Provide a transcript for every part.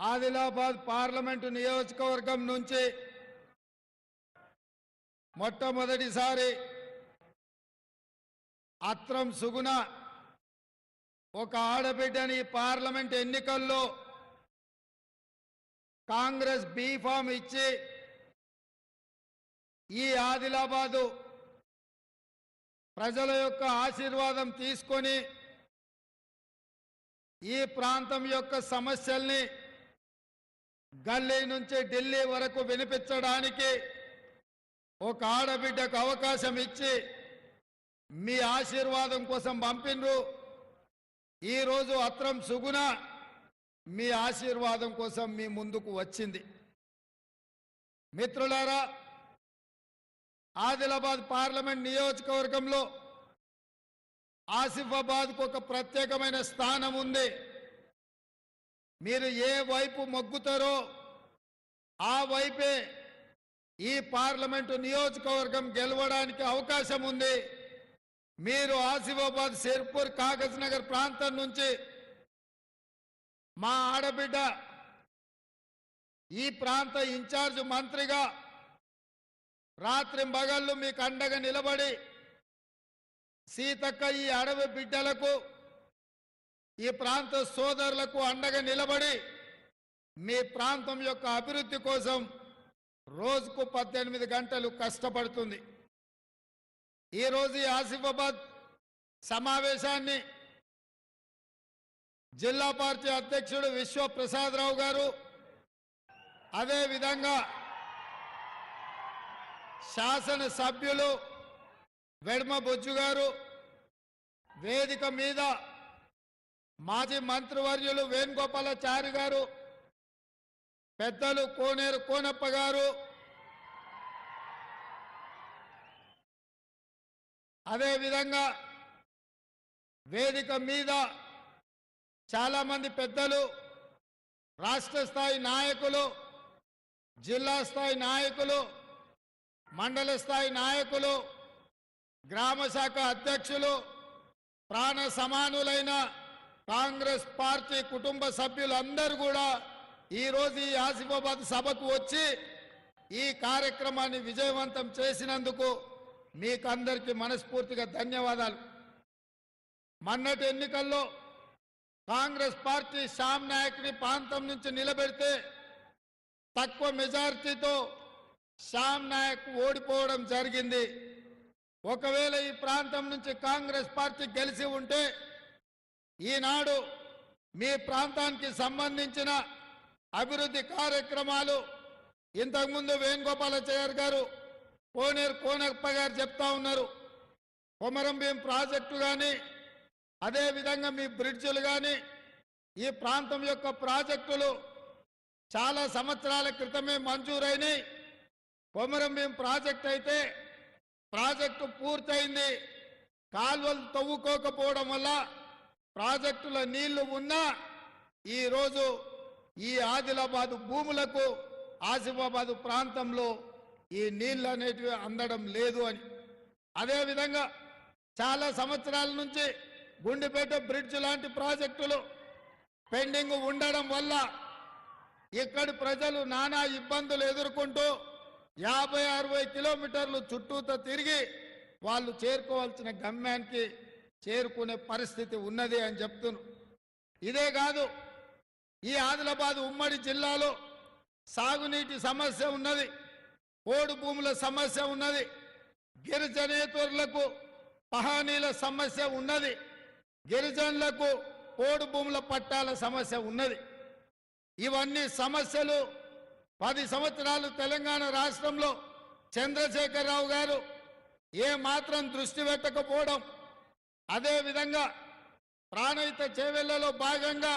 Adilabad parliament నియోజకవర్గం నుంచి మొట్టమొదటిసారి అత్రం సుగుణ ఒక ఆడబిడ్డని పార్లమెంట్ ఎన్నికల్లో కాంగ్రెస్ బీఫామ్ ఇచ్చి ఈ ఆదిలాబాదు ప్రజల యొక్క ఆశీర్వాదం తీసుకొని ఈ ప్రాంతం యొక్క సమస్యల్ని గల్లీ నుంచి ఢిల్లీ వరకు వినిపించడానికి ఒక ఆడబిడ్డకు అవకాశం ఇచ్చి మీ ఆశీర్వాదం కోసం పంపిండ్రు ఈరోజు అత్రం సుగుణ మీ ఆశీర్వాదం కోసం మీ ముందుకు వచ్చింది. మిత్రులారా ఆదిలాబాద్ పార్లమెంట్ నియోజకవర్గంలో ఆసిఫాబాద్కు ఒక ప్రత్యేకమైన స్థానం ఉంది. మీరు ఏ వైపు మొగ్గుతారో ఆ వైపే ఈ పార్లమెంటు నియోజకవర్గం గెలవడానికి అవకాశం ఉంది. మీరు ఆసిఫాబాద్ షేర్పూర్ కాగజ్ నగర్ ప్రాంతం నుంచి మా ఆడబిడ్డ ఈ ప్రాంత ఇన్ఛార్జ్ మంత్రిగా రాత్రి మగళ్ళు మీకు అండగా నిలబడి సీతక్క ఈ అడవి బిడ్డలకు ఈ ప్రాంత సోదరులకు అండగా నిలబడి మీ ప్రాంతం యొక్క అభివృద్ధి కోసం రోజుకు పద్దెనిమిది గంటలు కష్టపడుతుంది. ఈరోజు ఈ ఆసిఫాబాద్ సమావేశాన్ని జిల్లా పార్టీ అధ్యక్షుడు విశ్వప్రసాదరావు గారు అదేవిధంగా శాసన సభ్యులు వెడ్మ బొజ్జు గారు వేదిక మీద మాజీ మంత్రివర్యులు వేణుగోపాలాచారి గారు పెద్దలు కోనేరు కోనప్ప గారు అదేవిధంగా వేదిక మీద చాలామంది పెద్దలు రాష్ట్ర స్థాయి నాయకులు జిల్లా స్థాయి నాయకులు మండల స్థాయి నాయకులు గ్రామ శాఖ అధ్యక్షులు ప్రాణ సమానులైన కాంగ్రెస్ పార్టీ కుటుంబ సభ్యులందరూ కూడా ఈరోజు ఈ ఆసిఫాబాద్ సభకు వచ్చి ఈ కార్యక్రమాన్ని విజయవంతం చేసినందుకు మీకందరికీ మనస్ఫూర్తిగా ధన్యవాదాలు. మొన్నటి ఎన్నికల్లో కాంగ్రెస్ పార్టీ శ్యామ్ నాయక్ని ప్రాంతం నుంచి నిలబెడితే తక్కువ మెజారిటీతో శ్యామ్ నాయక్ ఓడిపోవడం జరిగింది. ఒకవేళ ఈ ప్రాంతం నుంచి కాంగ్రెస్ పార్టీ గెలిచి ఉంటే ఈనాడు మీ ప్రాంతానికి సంబంధించిన అభివృద్ధి కార్యక్రమాలు ఇంతకుముందు వేణుగోపాలాచార్య గారు కోనేరు కోనప్ప గారు చెప్తా ఉన్నారు. కొమరంభీం ప్రాజెక్టు కానీ అదేవిధంగా మీ బ్రిడ్జులు కానీ ఈ ప్రాంతం యొక్క ప్రాజెక్టులు చాలా సంవత్సరాల క్రితమే మంజూరైనాయి. కొమరంభీం ప్రాజెక్ట్ అయితే ప్రాజెక్టు పూర్తయింది. కాలువలు తవ్వుకోకపోవడం వల్ల ప్రాజెక్టుల నీళ్ళు ఉన్నా ఈరోజు ఈ ఆదిలాబాదు భూములకు ఆసిఫాబాదు ప్రాంతంలో ఈ నీళ్ళు అనేటివి అందడం లేదు అని. అదేవిధంగా చాలా సంవత్సరాల నుంచి గుండెపేట బ్రిడ్జ్ లాంటి ప్రాజెక్టులు పెండింగ్ ఉండడం వల్ల ఇక్కడి ప్రజలు నానా ఇబ్బందులు ఎదుర్కొంటూ యాభై అరవై కిలోమీటర్లు చుట్టూతో తిరిగి వాళ్ళు చేరుకోవాల్సిన గమ్యానికి చేరుకునే పరిస్థితి ఉన్నది అని చెప్తున్నారు. ఇదే కాదు ఈ ఆదిలాబాద్ ఉమ్మడి జిల్లాలో సాగునీటి సమస్య ఉన్నది పోడు భూముల సమస్య ఉన్నది గిరిజనేతరులకు పహానీల సమస్య ఉన్నది గిరిజనులకు పోడు భూముల పట్టాల సమస్య ఉన్నది. ఇవన్నీ సమస్యలు పది సంవత్సరాలు తెలంగాణ రాష్ట్రంలో చంద్రశేఖరరావు గారు ఏ మాత్రం దృష్టి పెట్టకపోవడం అదేవిధంగా ప్రాణహిత చేవెళ్ళలో భాగంగా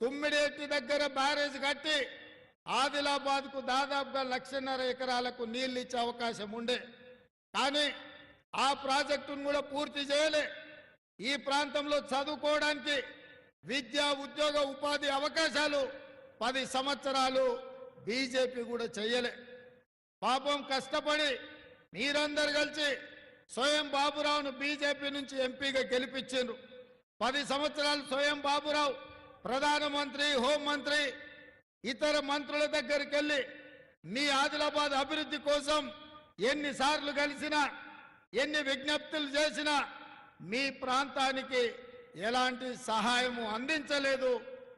తుమ్మిడేటి దగ్గర బ్యారేజ్ కట్టి ఆదిలాబాద్కు దాదాపుగా లక్షన్నర ఎకరాలకు నీళ్ళు ఇచ్చే అవకాశం ఉండే. కానీ ఆ ప్రాజెక్టును కూడా పూర్తి చేయలే. ఈ ప్రాంతంలో చదువుకోవడానికి విద్యా ఉద్యోగ ఉపాధి అవకాశాలు పది సంవత్సరాలు బీజేపీ కూడా చేయలే. పాపం కష్టపడి మీరందరు కలిసి స్వయం బాబురావును బీజేపీ నుంచి ఎంపీగా గెలిపించారు పది సంవత్సరాలు స్వయం బాబురావు ప్రధానమంత్రి హోంమంత్రి ఇతర మంత్రుల దగ్గరికి వెళ్ళి మీ ఆదిలాబాద్ అభివృద్ధి కోసం ఎన్నిసార్లు కలిసినా ఎన్ని విజ్ఞప్తులు చేసినా మీ ప్రాంతానికి ఎలాంటి సహాయము అందించలేదు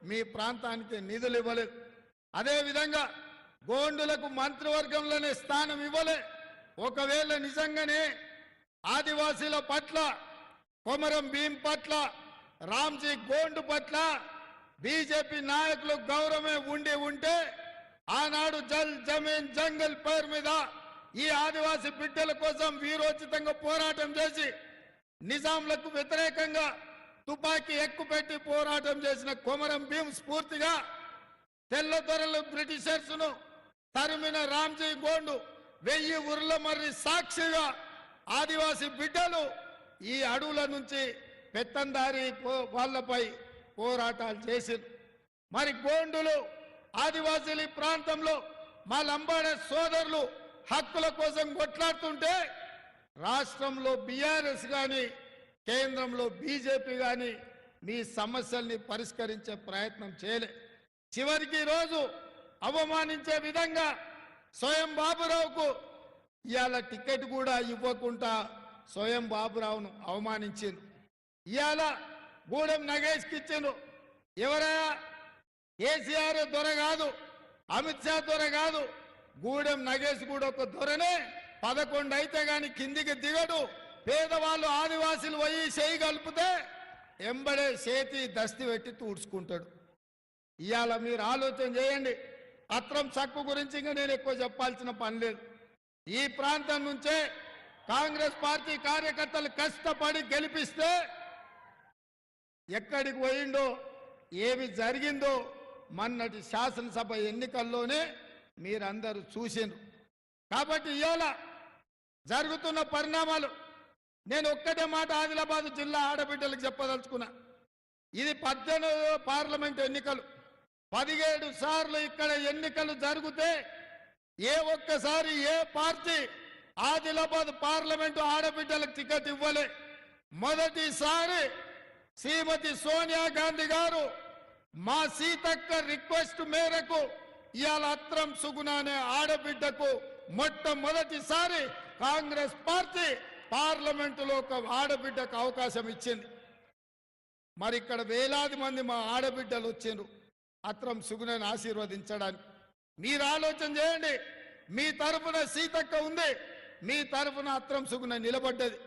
మీ ప్రాంతానికి నిధులు ఇవ్వలేదు. అదేవిధంగా గోండులకు మంత్రివర్గంలోనే స్థానం ఇవ్వలే. ఒకవేళ నిజంగానే ఆదివాసీల పట్ల కొమరం భీం పట్ల రామ్జీ గోండు పట్ల బీజేపీ నాయకులకు గౌరవమే ఉండి ఉంటే ఆనాడు జల్ జమీన్ జంగల్ పేరు మీద ఈ ఆదివాసీ బిడ్డల కోసం వీరోచితంగా పోరాటం చేసి నిజాంలకు వ్యతిరేకంగా తుపాకీ ఎక్కుపెట్టి పోరాటం చేసిన కొమరం భీం స్ఫూర్తిగా తెల్లదొరలు బ్రిటిషర్స్ను తరిమిన రామ్జీ గోండు వెయ్యి ఉర్ల మర్రి సాక్షిగా ఆదివాసీ బిడ్డలు ఈ అడవుల నుంచి పెత్తందారి పో- వాళ్ళపై పోరాటాలు చేసింది మరి గోండులు ఆదివాసీలు ఈ ప్రాంతంలో మా లంబాడ సోదరులు హక్కుల కోసం కొట్లాడుతుంటే రాష్ట్రంలో బీఆర్ఎస్ కానీ కేంద్రంలో బీజేపీ కానీ మీ సమస్యల్ని పరిష్కరించే ప్రయత్నం చేయలే. చివరికి రోజు అవమానించే విధంగా స్వయం బాబురావుకు ఇవాళ టికెట్ కూడా ఇవ్వకుండా స్వయం బాబురావును అవమానించింది ఇవాళ గూడెం నగేష్కి ఇచ్చిండ్రు ఎవరయ్యా కేసీఆర్ దొర కాదు అమిత్ షా దొర కాదు. గూడెం నగేష్ కూడా ఒక దొరనే. పదకొండు అయితే గాని కిందికి దిగడు. పేదవాళ్ళు ఆదివాసులు పోయి చేయి కలిపితే ఎంబడే చేతి దస్తి పెట్టి తూడ్చుకుంటాడు. ఇవాళ మీరు ఆలోచన చేయండి. అత్రం చక్కు గురించి ఇంకా నేను ఎక్కువ చెప్పాల్సిన పని లేదు. ఈ ప్రాంతం నుంచే కాంగ్రెస్ పార్టీ కార్యకర్తలు కష్టపడి గెలిపిస్తే ఎక్కడికి పోయిండో ఏమి జరిగిందో మొన్నటి శాసనసభ ఎన్నికల్లోనే మీరందరూ చూసిండ్రు. కాబట్టి ఇవాళ జరుగుతున్న పరిణామాలు నేను ఒక్కటే మాట ఆదిలాబాద్ జిల్లా ఆడబిడ్డలకు చెప్పదలుచుకున్నా. ఇది పద్దెనిమిదో పార్లమెంట్ ఎన్నికలు. పదిహేడు సార్లు ఇక్కడ ఎన్నికలు జరిగితే ఏ ఒక్కసారి ఏ పార్టీ ఆదిలాబాద్ పార్లమెంటు ఆడబిడ్డలకు టికెట్ ఇవ్వలే. మొదటిసారి శ్రీమతి సోనియా గాంధీ గారు మా సీతక్క రిక్వెస్ట్ మేరకు ఇవాళ అత్రం సుగుణ అనే ఆడబిడ్డకు మొట్టమొదటిసారి కాంగ్రెస్ పార్టీ పార్లమెంటులో ఒక ఆడబిడ్డకు అవకాశం ఇచ్చింది. మరి ఇక్కడ వేలాది మంది మా ఆడబిడ్డలు వచ్చిండ్రు. అత్రం సుగుణని ఆశీర్వదించడానికి. మీరు ఆలోచన చేయండి. మీ తరఫున సీతక్క ఉంది. మీ తరఫున అత్రం సుగుణ నిలబడ్డది.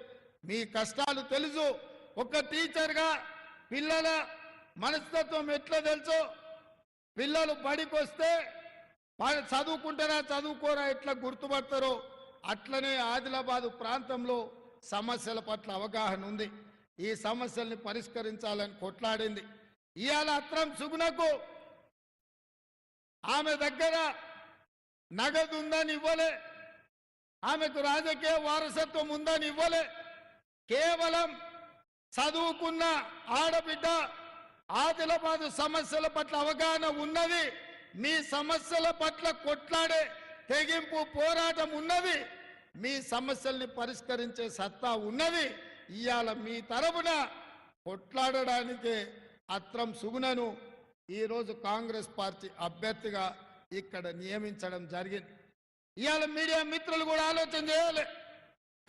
మీ కష్టాలు తెలుసు. ఒక టీచర్గా పిల్లల మనస్తత్వం ఎట్లా తెలుసో? పిల్లలు బడికి వస్తే చదువుకుంటారా చదువుకోరా ఎట్లా గుర్తుపడతారో అట్లనే ఆదిలాబాదు ప్రాంతంలో సమస్యల పట్ల అవగాహన ఉంది. ఈ సమస్యల్ని పరిష్కరించాలని కొట్లాడింది. ఇవాళ అత్రం సుగుణకు ఆమె దగ్గర నగదు ఉందని ఇవ్వలే. ఆమెకు రాజకీయ వారసత్వం ఉందని ఇవ్వలే. కేవలం చదువుకున్న ఆడబిడ్డ ఆదిలాబాద్ సమస్యల పట్ల అవగాహన ఉన్నది. మీ సమస్యల పట్ల కొట్లాడే తెగింపు పోరాటం ఉన్నది. మీ సమస్యల్ని పరిష్కరించే సత్తా ఉన్నది. ఇవాళ మీ తరపున కొట్లాడడానికి అత్రం సుగుణను ఈరోజు కాంగ్రెస్ పార్టీ అభ్యర్థిగా ఇక్కడ నియమించడం జరిగింది. ఇవాళ మీడియా మిత్రులు కూడా ఆలోచన చేయాలి.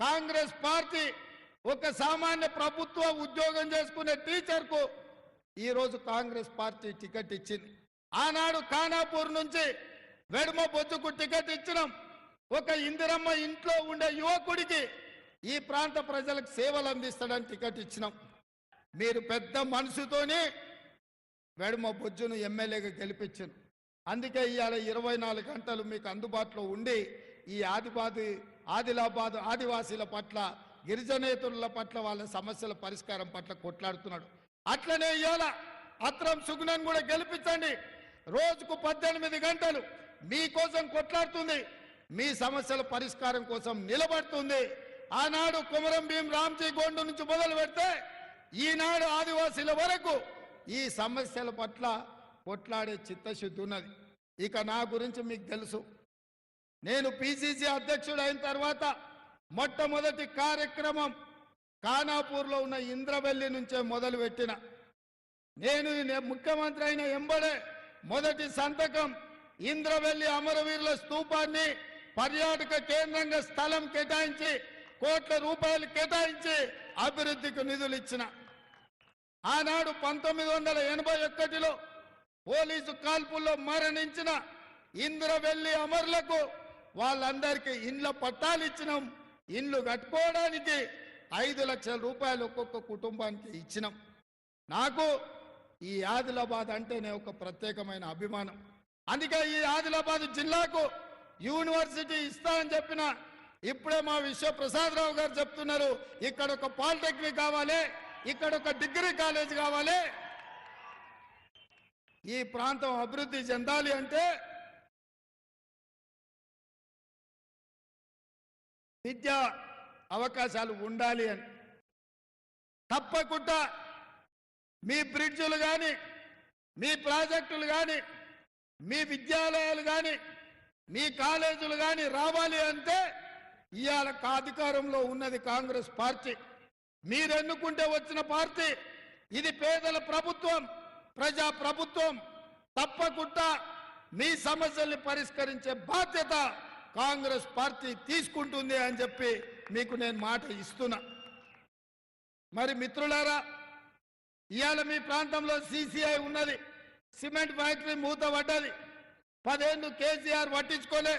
కాంగ్రెస్ పార్టీ ఒక సామాన్య ప్రభుత్వ ఉద్యోగం చేసుకునే టీచర్కు ఈరోజు కాంగ్రెస్ పార్టీ టికెట్ ఇచ్చింది. ఆనాడు ఖానాపూర్ నుంచి వెడమ బొచ్చుకు టికెట్ ఇచ్చినాం. ఒక ఇందిరమ్మ ఇంట్లో ఉండే యువకుడికి ఈ ప్రాంత ప్రజలకు సేవలు అందిస్తాడని టికెట్ ఇచ్చినాం. మీరు పెద్ద మనసుతోనే వెడమ బొజ్జును ఎమ్మెల్యేగా గెలిపించాను. అందుకే ఇవాళ ఇరవై నాలుగు గంటలు మీకు అందుబాటులో ఉండి ఈ ఆదిబాది ఆదిలాబాద్ ఆదివాసీల పట్ల గిరిజనేతరుల పట్ల వాళ్ళ సమస్యల పరిష్కారం పట్ల కొట్లాడుతున్నాడు. అట్లనే ఇవాళ అత్రం సుగుణం కూడా గెలిపించండి. రోజుకు పద్దెనిమిది గంటలు మీకోసం కొట్లాడుతుంది. మీ సమస్యల పరిష్కారం కోసం నిలబడుతుంది. ఆనాడు కుమరం భీం రామ్జీ గోండు నుంచి మొదలు పెడితే ఈనాడు ఆదివాసీల వరకు ఈ సమస్యల పట్ల కొట్లాడే చిత్తశుద్ధి ఉన్నది. ఇక నా గురించి మీకు తెలుసు. నేను పిసిసి అధ్యక్షుడు అయిన తర్వాత మొట్టమొదటి కార్యక్రమం ఖానాపూర్లో ఉన్న ఇంద్రవెల్లి నుంచే మొదలుపెట్టిన. నేను ముఖ్యమంత్రి అయిన ఎంబడే మొదటి సంతకం ఇంద్రవెల్లి అమరవీరుల స్తూపాన్ని పర్యాటక కేంద్రంగా స్థలం కేటాయించి కోట్ల రూపాయలు కేటాయించి అభివృద్ధికి నిధులు ఇచ్చిన. ఆనాడు పంతొమ్మిది వందల ఎనభై ఒకటిలో పోలీసు కాల్పుల్లో మరణించిన ఇంద్రవెల్లి అమరులకు వాళ్ళందరికీ ఇండ్ల పట్టాలు ఇచ్చినాం. ఇండ్లు కట్టుకోవడానికి ఐదు లక్షల రూపాయలు ఒక్కొక్క కుటుంబానికి ఇచ్చినాం. నాకు ఈ ఆదిలాబాద్ అంటేనే ఒక ప్రత్యేకమైన అభిమానం. అందుకే ఈ ఆదిలాబాద్ జిల్లాకు యూనివర్సిటీ ఇస్తా అని చెప్పిన ఇప్పుడే మా విశ్వప్రసాదరావు గారు చెప్తున్నారు ఇక్కడ ఒక పాలిటెక్నిక్ కావాలి ఇక్కడ ఒక డిగ్రీ కాలేజ్ కావాలి. ఈ ప్రాంతం అభివృద్ధి చెందాలి అంటే విద్యా అవకాశాలు ఉండాలి అని. తప్పకుండా మీ బ్రిడ్జులు కానీ మీ ప్రాజెక్టులు కానీ మీ విద్యాలయాలు కానీ మీ కాలేజీలు కానీ రావాలి అంటే ఇవాళ అధికారంలో ఉన్నది కాంగ్రెస్ పార్టీ. మీరెన్నుకుంటే వచ్చిన పార్టీ ఇది పేదల ప్రభుత్వం ప్రజా ప్రభుత్వం తప్పకుండా మీ సమస్యల్ని పరిష్కరించే బాధ్యత కాంగ్రెస్ పార్టీ తీసుకుంటుంది అని చెప్పి మీకు నేను మాట ఇస్తున్నా. మరి మిత్రులారా ఇవాళ మీ ప్రాంతంలో సీసీఐ ఉన్నది సిమెంట్ ఫ్యాక్టరీ మూత పడ్డది పదేళ్ళు కేసీఆర్ పట్టించుకోలే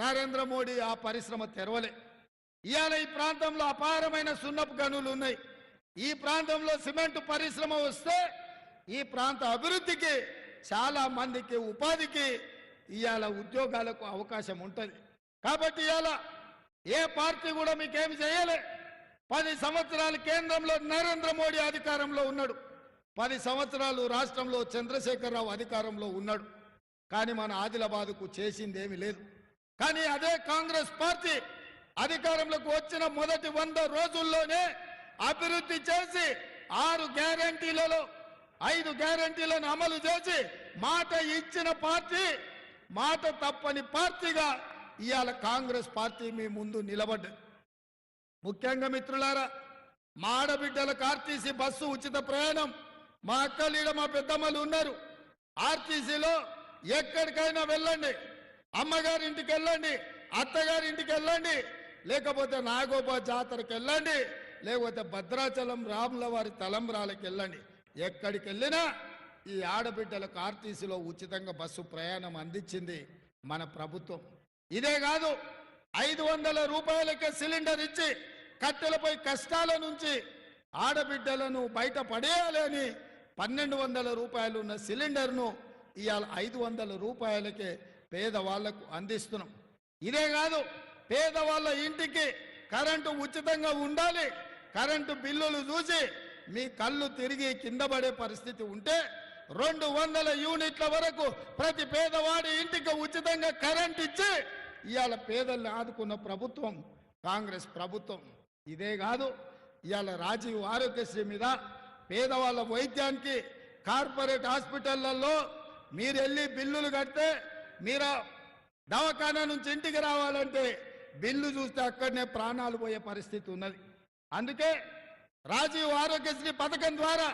నరేంద్ర మోడీ ఆ పరిశ్రమ తెరవలే. ఇవాళ ఈ ప్రాంతంలో అపారమైన సున్నపు గనులు ఉన్నాయి. ఈ ప్రాంతంలో సిమెంట్ పరిశ్రమ వస్తే ఈ ప్రాంత అభివృద్ధికి చాలా మందికి ఉపాధికి ఇవాళ ఉద్యోగాలకు అవకాశం ఉంటుంది. కాబట్టి ఇవాళ ఏ పార్టీ కూడా మీకేమి చేయలే. పది సంవత్సరాలు కేంద్రంలో నరేంద్ర మోడీ అధికారంలో ఉన్నాడు. పది సంవత్సరాలు రాష్ట్రంలో చంద్రశేఖరరావు అధికారంలో ఉన్నాడు. కానీ మన ఆదిలాబాద్కు చేసిందేమీ లేదు. కానీ అదే కాంగ్రెస్ పార్టీ అధికారంలోకి వచ్చిన మొదటి వంద రోజుల్లోనే అభివృద్ధి చేసి ఆరు గ్యారంటీలలో ఐదు గ్యారంటీలను అమలు చేసి మాట ఇచ్చిన పార్టీ మాట తప్పని పార్టీగా ఇవాళ కాంగ్రెస్ పార్టీ మీ ముందు నిలబడ్డది. ముఖ్యంగా మిత్రులారా మా ఆడబిడ్డలకు ఆర్టీసీ బస్సు ఉచిత ప్రయాణం మా అక్కలీడ మా పెద్దమ్మలు ఉన్నారు. ఆర్టీసీలో ఎక్కడికైనా వెళ్ళండి. అమ్మగారింటికి వెళ్ళండి అత్తగారింటికి వెళ్ళండి లేకపోతే నాగోబా జాతరకి వెళ్ళండి. లేకపోతే భద్రాచలం రాముల వారి తలంబ్రాలకు వెళ్ళండి. ఎక్కడికి వెళ్ళినా ఈ ఆడబిడ్డలకు ఆర్టీసీలో ఉచితంగా బస్సు ప్రయాణం అందించింది మన ప్రభుత్వం. ఇదే కాదు ఐదు వందల రూపాయలకే సిలిండర్ ఇచ్చి కట్టెలపై కష్టాల నుంచి ఆడబిడ్డలను బయట పడేయాలని పన్నెండు వందల రూపాయలు ఉన్న సిలిండర్ను ఇవాళ ఐదు వందల రూపాయలకే పేదవాళ్ళకు అందిస్తున్నాం. ఇదే కాదు పేదవాళ్ళ ఇంటికి కరెంటు ఉచితంగా ఉండాలి కరెంటు బిల్లులు చూసి మీ కళ్ళు తిరిగి కింద పడే పరిస్థితి ఉంటే రెండు వందల యూనిట్ల వరకు ప్రతి పేదవాడి ఇంటికి ఉచితంగా కరెంట్ ఇచ్చి ఇవాళ పేదల్ని ఆదుకున్న ప్రభుత్వం కాంగ్రెస్ ప్రభుత్వం. ఇదే కాదు ఇవాళ రాజీవ్ ఆరోగ్యశ్రీ మీద పేదవాళ్ళ వైద్యానికి కార్పొరేట్ హాస్పిటళ్ళలో మీరు వెళ్ళి బిల్లులు కడితే మీరు దవాఖానా నుంచి ఇంటికి రావాలంటే బిల్లు చూస్తే అక్కడనే ప్రాణాలు పోయే పరిస్థితి ఉన్నది. అందుకే రాజీవ్ ఆరోగ్యశ్రీ పథకం ద్వారా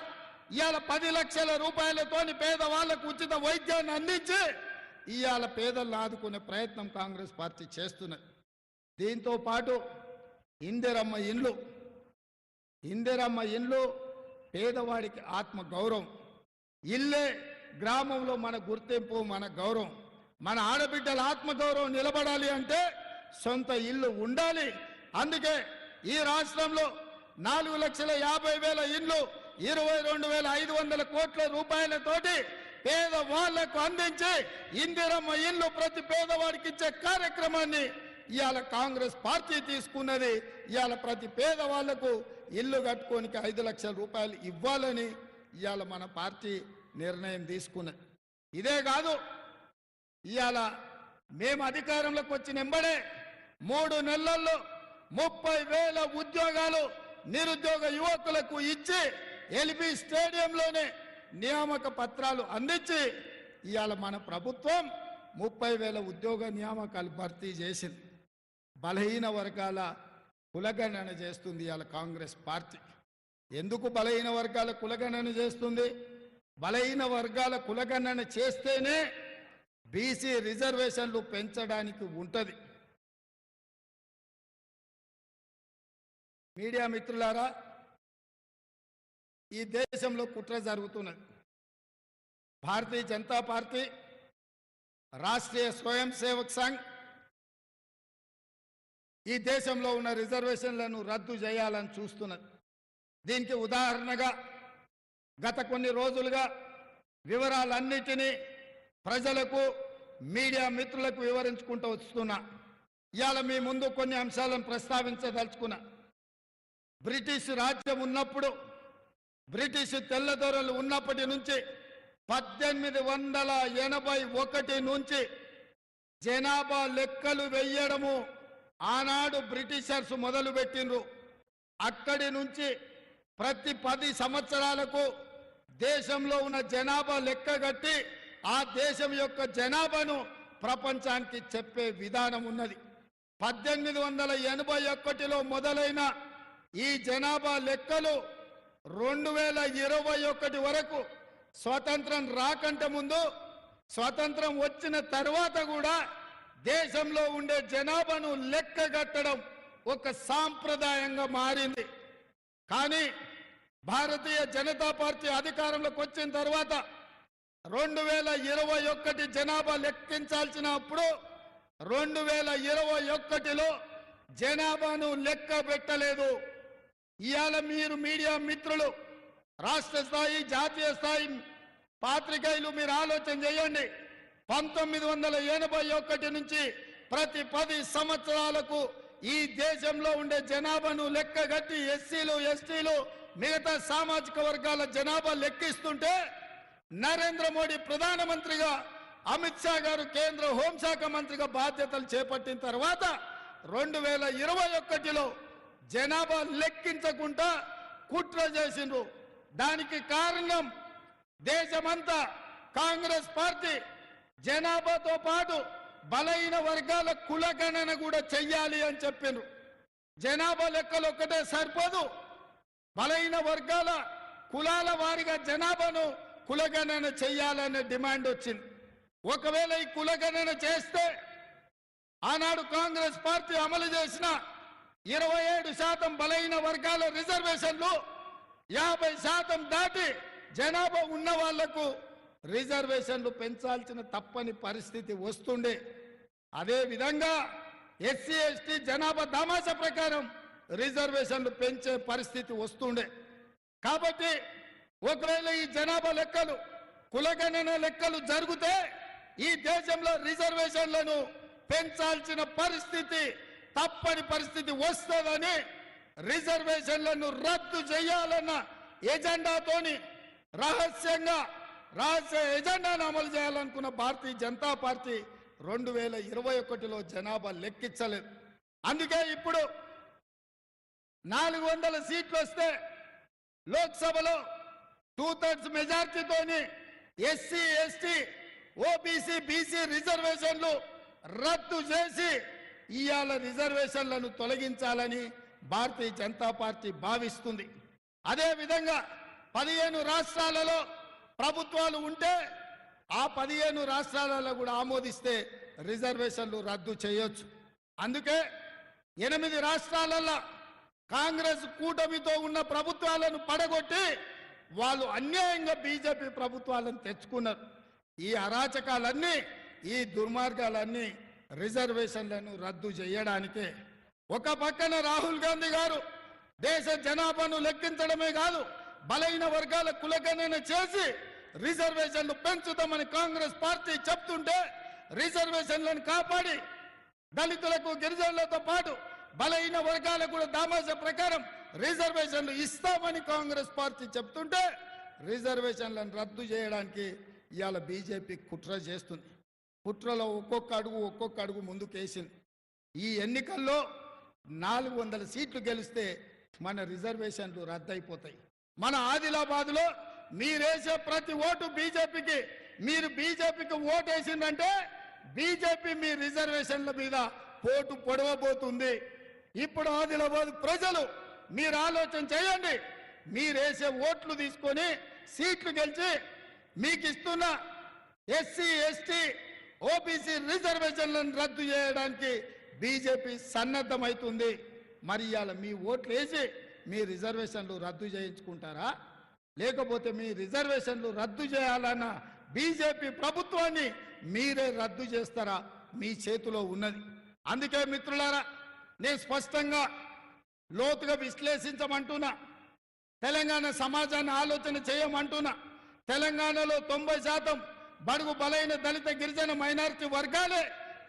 ఇవాళ పది లక్షల రూపాయలతోని పేదవాళ్ళకు ఉచిత వైద్యాన్ని అందించి ఇవాళ పేదలను ఆదుకునే ప్రయత్నం కాంగ్రెస్ పార్టీ చేస్తున్నది. దీంతో పాటు ఇందిరమ్మ ఇండ్లు ఇందిరమ్మ ఇండ్లు పేదవాడికి ఆత్మ గౌరవం. ఇల్లే గ్రామంలో మన గుర్తింపు మన గౌరవం. మన ఆడబిడ్డల ఆత్మగౌరవం నిలబడాలి అంటే సొంత ఇల్లు ఉండాలి. అందుకే ఈ రాష్ట్రంలో నాలుగు లక్షల యాభై వేల ఇండ్లు ఇరవై రెండు వేల ఐదు వందల కోట్ల రూపాయలతోటి పేదవాళ్ళకు అందించి ఇందిరమ్మ ఇల్లు ప్రతి పేదవాడికి ఇచ్చే కార్యక్రమాన్ని ఇవాళ కాంగ్రెస్ పార్టీ తీసుకున్నది. ఇవాళ ప్రతి పేదవాళ్ళకు ఇల్లు కట్టుకోనికి ఐదు లక్షల రూపాయలు ఇవ్వాలని ఇవాళ మన పార్టీ నిర్ణయం తీసుకున్నది. ఇదే కాదు ఇవాళ మేము అధికారంలోకి వచ్చిన ఎంబడే మూడు నెలల్లో ముప్పై వేల ఉద్యోగాలు నిరుద్యోగ యువకులకు ఇచ్చి ఎల్బీ స్టేడియంలోనే నియామక పత్రాలు అందించి ఇవాళ మన ప్రభుత్వం ముప్పై వేల ఉద్యోగ నియామకాలు భర్తీ చేసింది. బలహీన వర్గాల కులగణన చేస్తుంది ఇవాళ కాంగ్రెస్ పార్టీ. ఎందుకు బలహీన వర్గాల కులగణన చేస్తుంది? బలహీన వర్గాల కులగణన చేస్తేనే బీసీ రిజర్వేషన్లు పెంచడానికి ఉంటుంది. మీడియా మిత్రులారా ఈ దేశంలో కుట్ర జరుగుతున్నది. భారతీయ జనతా పార్టీ రాష్ట్రీయ స్వయం సేవక్ సంఘ్ ఈ దేశంలో ఉన్న రిజర్వేషన్లను రద్దు చేయాలని చూస్తున్నది. దీనికి ఉదాహరణగా గత కొన్ని రోజులుగా వివరాలన్నిటినీ ప్రజలకు మీడియా మిత్రులకు వివరించుకుంటూ వస్తున్నా. ఇవాళ మీ ముందు కొన్ని అంశాలను ప్రస్తావించదలుచుకున్నా. బ్రిటిష్ రాజ్యం ఉన్నప్పుడు బ్రిటిష్ తెల్లదొరలు ఉన్నప్పటి నుంచి పద్దెనిమిది వందల ఎనభై ఒకటి నుంచి జనాభా లెక్కలు వెయ్యడము ఆనాడు బ్రిటిషర్స్ మొదలుపెట్టిండ్రు. అక్కడి నుంచి ప్రతి పది సంవత్సరాలకు దేశంలో ఉన్న జనాభా లెక్క కట్టి ఆ దేశం యొక్క జనాభాను ప్రపంచానికి చెప్పే విధానం ఉన్నది. పద్దెనిమిది వందల ఎనభై ఒకటిలో మొదలైన ఈ జనాభా లెక్కలు రెండు వేల ఇరవై ఒకటి వరకు స్వతంత్రం రాకంటే ముందు స్వతంత్రం వచ్చిన తర్వాత కూడా దేశంలో ఉండే జనాభాను లెక్కగట్టడం ఒక సాంప్రదాయంగా మారింది. కానీ భారతీయ జనతా పార్టీ అధికారంలోకి వచ్చిన తర్వాత రెండు వేల ఇరవై ఒకటి జనాభా లెక్కించాల్సినప్పుడు రెండు వేల ఇరవై ఒకటిలో జనాభాను లెక్క పెట్టలేదు. ఇవాళ మీరు మీడియా మిత్రులు రాష్ట్ర స్థాయి జాతీయ స్థాయి పాత్రికేయులు మీరు ఆలోచన చేయండి. పంతొమ్మిది వందల ఎనభై ఒకటి నుంచి ప్రతి పది సంవత్సరాలకు ఈ దేశంలో ఉండే జనాభాను లెక్కగట్టి ఎస్సీలు ఎస్టీలు మిగతా సామాజిక వర్గాల జనాభా లెక్కిస్తుంటే నరేంద్ర మోడీ ప్రధానమంత్రిగా అమిత్ షా గారు కేంద్ర హోంశాఖ మంత్రిగా బాధ్యతలు చేపట్టిన తర్వాత రెండు వేల ఇరవై ఒకటిలో జనాభా లెక్కించకుండా కుట్ర చేసిండ్రు. దానికి కారణం దేశమంతా కాంగ్రెస్ పార్టీ. జనాభాతో పాటు బలహీన వర్గాల కులగణన కూడా చెయ్యాలి అని చెప్పిండ్రు. జనాభా లెక్కలు ఒక్కటే సరిపోదు. బలహీన వర్గాల కులాల వారిగా జనాభాను కులగణన చెయ్యాలనే డిమాండ్ వచ్చింది. ఒకవేళ ఈ కులగణన చేస్తే ఆనాడు కాంగ్రెస్ పార్టీ అమలు చేసిన ఇరవై ఏడు శాతం బలహీన వర్గాల రిజర్వేషన్లు యాభై శాతం దాటి జనాభా ఉన్న వాళ్ళకు రిజర్వేషన్లు పెంచాల్సిన తప్పని పరిస్థితి వస్తుండే. అదేవిధంగా ఎస్సీ ఎస్టీ జనాభా దామాస ప్రకారం రిజర్వేషన్లు పెంచే పరిస్థితి వస్తుండే. కాబట్టి ఒకవేళ ఈ జనాభా లెక్కలు కులగణన లెక్కలు జరిగితే ఈ దేశంలో రిజర్వేషన్లను పెంచాల్సిన పరిస్థితి తప్పని పరిస్థితి వస్తుందని రిజర్వేషన్లను రద్దు చేయాలన్న ఎజెండాతోని రహస్యంగా రహస్య ఎజెండాను అమలు చేయాలనుకున్న భారతీయ జనతా పార్టీ రెండు వేల ఇరవై ఒకటిలో జనాభా లెక్కించలేదు. అందుకే ఇప్పుడు నాలుగు వందల సీట్లు వస్తే లోక్సభలో టూ థర్డ్స్ మెజార్టీతోని ఎస్సీ ఎస్టీ ఓబీసీ బీసీ రిజర్వేషన్లు రద్దు చేసి ఇవాళ రిజర్వేషన్లను తొలగించాలని భారతీయ జనతా పార్టీ భావిస్తుంది. అదేవిధంగా పదిహేను రాష్ట్రాలలో ప్రభుత్వాలు ఉంటే ఆ పదిహేను రాష్ట్రాలలో కూడా ఆమోదిస్తే రిజర్వేషన్లు రద్దు చేయొచ్చు. అందుకే ఎనిమిది రాష్ట్రాలలో కాంగ్రెస్ కూటమితో ఉన్న ప్రభుత్వాలను పడగొట్టి వాళ్ళు అన్యాయంగా బీజేపీ ప్రభుత్వాలను తెచ్చుకున్నారు. ఈ అరాచకాలన్నీ ఈ దుర్మార్గాలన్నీ రిజర్వేషన్లను రద్దు చేయడానికే. ఒక పక్కన రాహుల్ గాంధీ గారు దేశ జనాభాను లెక్కించడమే కాదు బలైన వర్గాల కులగణన చేసి రిజర్వేషన్లు పెంచుతామని కాంగ్రెస్ పార్టీ చెప్తుంటే రిజర్వేషన్లను కాపాడి దళితులకు గిరిజనులతో పాటు బలహీన వర్గాలకు కూడా దామాస ప్రకారం రిజర్వేషన్లు ఇస్తామని కాంగ్రెస్ పార్టీ చెప్తుంటే రిజర్వేషన్లను రద్దు చేయడానికి ఇవాళ బీజేపీ కుట్ర చేస్తుంది. కుట్రలో ఒక్కొక్క అడుగు ఒక్కొక్క అడుగు ముందుకేసింది. ఈ ఎన్నికల్లో నాలుగు వందల సీట్లు గెలిస్తే మన రిజర్వేషన్లు రద్దయిపోతాయి. మన ఆదిలాబాద్లో మీరేసే ప్రతి ఓటు బీజేపీకి మీరు బీజేపీకి ఓటు వేసిందంటే బీజేపీ మీ రిజర్వేషన్ల మీద పోటు పొడవబోతుంది. ఇప్పుడు ఆదిలాబాద్ ప్రజలు మీరు ఆలోచన చేయండి. మీరేసే ఓట్లు తీసుకొని సీట్లు గెలిచి మీకు ఇస్తున్న ఎస్సీ ఎస్టీ ఓబీసీ రిజర్వేషన్లను రద్దు చేయడానికి బీజేపీ సన్నద్ధమవుతుంది మరి ఇవాళ మీ ఓట్లు వేసి మీ రిజర్వేషన్లు రద్దు చేయించుకుంటారా? లేకపోతే మీ రిజర్వేషన్లు రద్దు చేయాలన్న బీజేపీ ప్రభుత్వాన్ని మీరే రద్దు చేస్తారా? మీ చేతిలో ఉన్నది. అందుకే మిత్రులారా నేను స్పష్టంగా లోతుగా విశ్లేషించమంటున్నా. తెలంగాణ సమాజాన్ని ఆలోచన చేయమంటున్నా. తెలంగాణలో తొంభై శాతం బడుగు బలైన దళిత గిరిజన మైనారిటీ వర్గాలే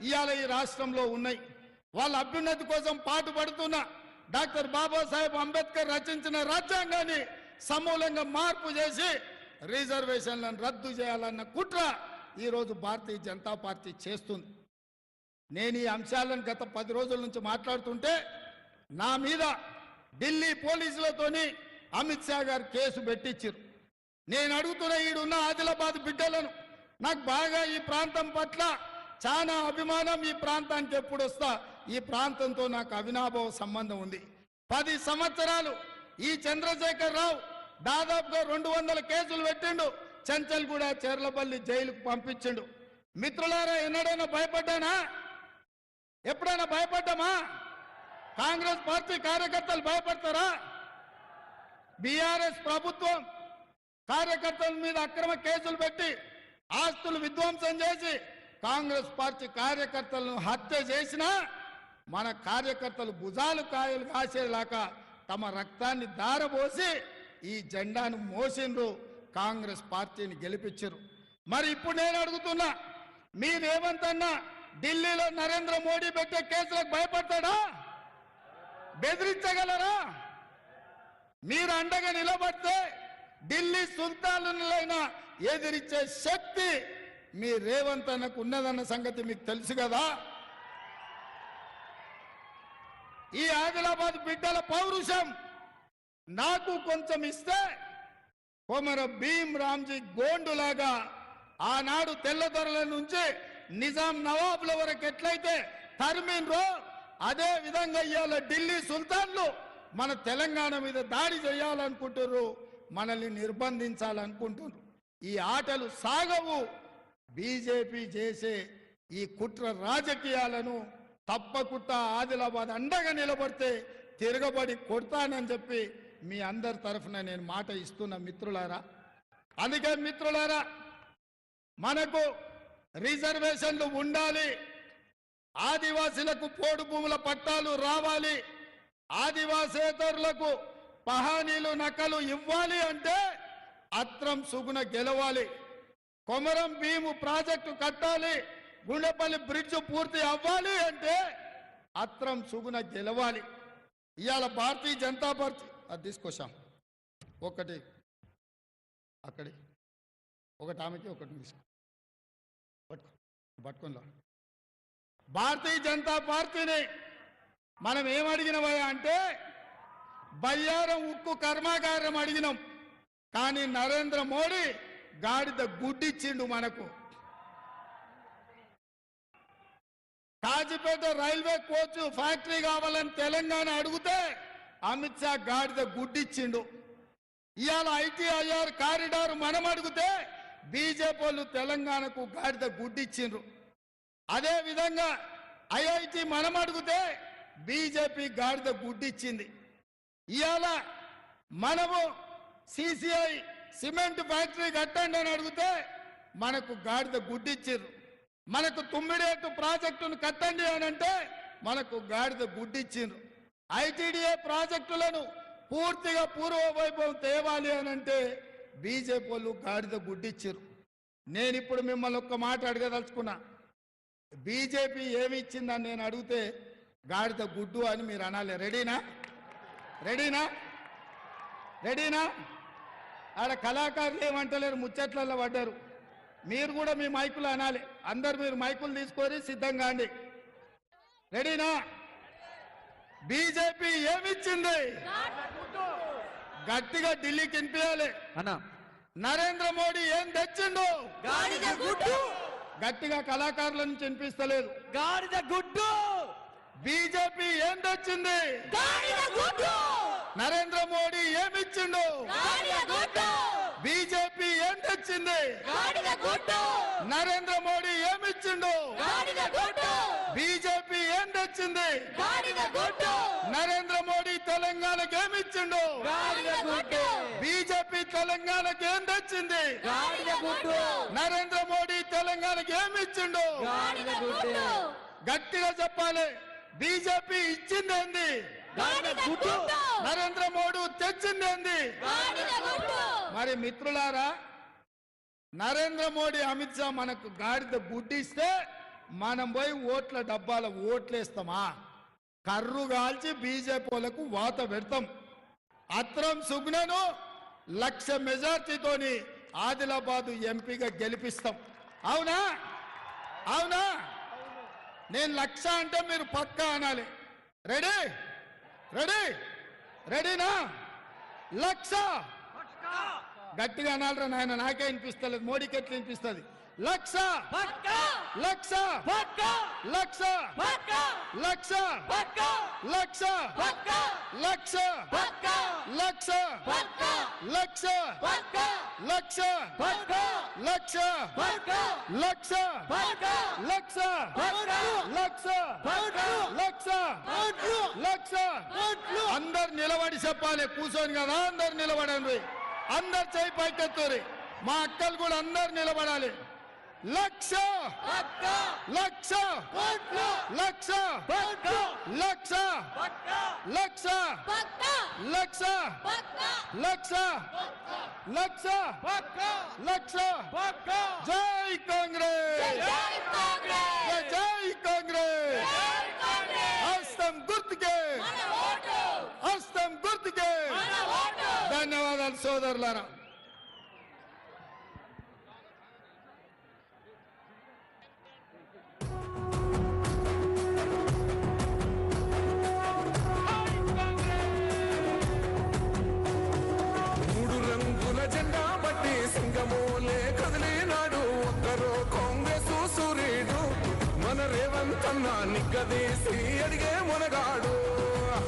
ఇవాళ ఈ రాష్ట్రంలో ఉన్నాయి. వాళ్ళ అభ్యున్నతి కోసం పాటుపడుతున్న డాక్టర్ బాబాసాహెబ్ అంబేద్కర్ రచించిన రాజ్యాంగాన్ని సమూలంగా మార్పు చేసి రిజర్వేషన్లను రద్దు చేయాలన్న కుట్ర ఈరోజు భారతీయ జనతా పార్టీ చేస్తుంది. నేను ఈ అంశాలను గత పది రోజుల నుంచి మాట్లాడుతుంటే నా మీద ఢిల్లీ పోలీసులతోని అమిత్ షా గారు కేసు పెట్టించారు నేను అడుగుతున్న ఈడున్న ఆదిలాబాద్ బిడ్డలను నాకు బాగా ఈ ప్రాంతం పట్ల చాలా అభిమానం ఈ ప్రాంతానికి ఎప్పుడు వస్తా? ఈ ప్రాంతంతో నాకు అవినాభావ సంబంధం ఉంది. పది సంవత్సరాలు ఈ చంద్రశేఖర్ రావు దాదాపుగా రెండు వందల కేసులు పెట్టిండు. చెంచల్ కూడా జైలుకు పంపించిండు. మిత్రులారా ఎన్నడైనా భయపడ్డానా? ఎప్పుడైనా భయపడ్డామా? కాంగ్రెస్ పార్టీ కార్యకర్తలు భయపడతారా? బీఆర్ఎస్ ప్రభుత్వం కార్యకర్తల మీద అక్రమ కేసులు పెట్టి ఆస్తులు విధ్వంసం చేసి కాంగ్రెస్ పార్టీ కార్యకర్తలను హత్య చేసినా మన కార్యకర్తలు భుజాలు కాయలు కాసేలాగా తమ రక్తాన్ని దారబోసి ఈ జెండాను మోసిండ్రు. కాంగ్రెస్ పార్టీని గెలిపించరు మరి ఇప్పుడు నేను అడుగుతున్నా మీరేమంతన్నా ఢిల్లీలో నరేంద్ర మోడీ పెట్టే కేసులకు భయపడతాడా? బెదిరించగలరా? మీరు అండగా నిలబడితే ఢిల్లీ సుల్తానులైన ఎదిరించే శక్తి మీ రేవంత్ అన్నకు ఉన్నదన్న సంగతి మీకు తెలుసు కదా? ఈ ఆదిలాబాద్ బిడ్డల పౌరుషం నాకు కొంచెం ఇస్తే కొమర భీం రామ్జీ గోండులాగా ఆనాడు తెల్లదొరల నుంచి నిజాం నవాబుల వరకు ఎట్లయితే తరిమిన్రో అదే విధంగా ఇవాళ ఢిల్లీ సుల్తాన్లు మన తెలంగాణ మీద దాడి చేయాలనుకుంటున్నారు మనల్ని నిర్బంధించాలనుకుంటున్నారు. ఈ ఆటలు సాగవు. బీజేపీ చేసే ఈ కుట్ర రాజకీయాలను తప్పకుండా ఆదిలాబాద్ అండగా నిలబడితే తిరగబడి కొడతానని చెప్పి మీ అందరి తరఫున నేను మాట ఇస్తున్న మిత్రులారా. అందుకే మిత్రులారా మనకు రిజర్వేషన్లు ఉండాలి. ఆదివాసీలకు పోడు భూముల పట్టాలు రావాలి. ఆదివాసేతరులకు పహానీలు నకలు ఇవ్వాలి అంటే అత్రం సుగుణ గెలవాలి. కొమరం భీము ప్రాజెక్టు కట్టాలి. గుండెపల్లి బ్రిడ్జ్ పూర్తి అవ్వాలి అంటే అత్రం సుగుణ గెలవాలి. ఇవాళ భారతీయ జనతా పార్టీ అది తీసుకొచ్చాం. ఒకటి అక్కడి ఒకటి ఆమెకి ఒకటి తీసుకో. పట్టుకో పట్టుకుందా భారతీయ జనతా పార్టీని మనం ఏం అంటే బయ్యారం ఉక్కు కర్మాగారం అడిగినాం. కానీ నరేంద్ర మోడీ గాడిద గుడ్డిచ్చిండు మనకు. కాజీపేట రైల్వే కోచ్ ఫ్యాక్టరీ కావాలని తెలంగాణ అడిగితే అమిత్ షా గాడిద గుడ్డిచ్చిండు. ఇవాళ ఐటీఐఆర్ కారిడార్ మనం అడిగితే బీజేపీ వాళ్ళు తెలంగాణకు గాడిద గుడ్డిచ్చిండ్రు. అదే విధంగా ఐఐటి మనం అడిగితే బీజేపీ గాడిద గుడ్డిచ్చింది. ఇవాళ మనము సిసిఐ సిమెంట్ ఫ్యాక్టరీ కట్టండి అని అడిగితే మనకు గాడిద గుడ్డిచ్చిర్రు. మనకు తుమ్మిడేటు ప్రాజెక్టును కట్టండి అని అంటే మనకు గాడిద గుడ్డిచ్చిండ్రు ఐటీడీఏ ప్రాజెక్టులను పూర్తిగా పూర్వ వైభవం తేవాలి అని అంటే బీజేపీ వాళ్ళు గాడిద గుడ్డిచ్చారు నేను ఇప్పుడు మిమ్మల్ని ఒక్క మాట అడగదలుచుకున్నా. బీజేపీ ఏమి ఇచ్చిందని నేను అడిగితే గాడిద గుడ్డు అని మీరు అనాలి. రెడీనా? రెడీనా? రెడీనా? ఆడ కళాకారులు ఏమంటలేరు ముచ్చట్లలో పడ్డారు. మీరు కూడా మీ మైకులు అనాలి. అందరు మీరు మైకులు తీసుకొని సిద్ధంగా అండి. రెడీనా? బీజేపీ ఏమిచ్చింది? గట్టిగా ఢిల్లీకి వినిపించాలి అన్న. నరేంద్ర మోడీ ఏం తెచ్చిండు? గాడిద గుడ్డు. గట్టిగా కళాకారుల నుంచి వినిపిస్తలేదు. గాడిద గుడ్డు. బీజేపీ ఏం తెచ్చింది నరేంద్ర మోడీ ఏమిచ్చిండు? బీజేపీ ఏం తెచ్చింది నరేంద్ర మోడీ ఏమిచ్చిండు? బీజేపీ ఏం తెచ్చింది నరేంద్ర మోడీ తెలంగాణకి ఏమిచ్చిండు? బీజేపీ తెలంగాణకి ఏం తెచ్చింది నరేంద్ర మోడీ తెలంగాణకి ఏమిచ్చిండు? గట్టిగా చెప్పాలి. బీజేపీ ఇచ్చిందేంది? నరేంద్ర మోడీ తెచ్చిందేంది? మరి మిత్రులారా నరేంద్ర మోడీ అమిత్ షా మనకు గాడిద గుడ్డిస్తే మనం పోయి ఓట్ల డబ్బాల ఓట్లేస్తామా? కర్రు కాల్చి బీజేపీ వాళ్ళకు వాత పెడతాం. అత్రం సుగ్నను లక్ష మెజార్టీతోని ఆదిలాబాదు ఎంపీగా గెలిపిస్తాం. అవునా? అవునా? నేను లక్ష అంటే మీరు పక్కా అనాలి. రెడీ? రెడీ? రెడీనా? లక్ష? గట్టిగా అనాలరా నాయన నాకే వినిపిస్తలేదు మోడీకి ఎట్లా వినిపిస్తుంది లక్ష పక్క లక్ష పక్క లక్ష పక్క లక్ష పక్క లక్ష పక్క లక్ష పక్క లక్ష పక్క లక్ష పక్క లక్ష పక్క లక్ష పక్క లక్ష పక్క లక్ష పక్క లక్ష పక్క లక్ష లక్ష అందరు నిలబడి చెప్పాలి కూర్చొని కదా అందరు నిలబడండి అందరు చేయి పైకెత్తురి మా అక్కలు కూడా అందరు నిలబడాలి లక్ష పక్క లక్ష కోట్లు లక్ష పక్క లక్ష పక్క లక్ష పక్క లక్ష పక్క లక్ష లక్ష పక్క లక్ష పక్క జై కాంగ్రెస్ జై కాంగ్రెస్ జై కాంగ్రెస్ జై కాంగ్రెస్ హస్తం గుర్తుకే మన ఓటు హస్తం గుర్తుకే మన ఓటు ధన్యవాదాలు సోదరులారా నిగ్గదీసి అడిగే మునగాడు.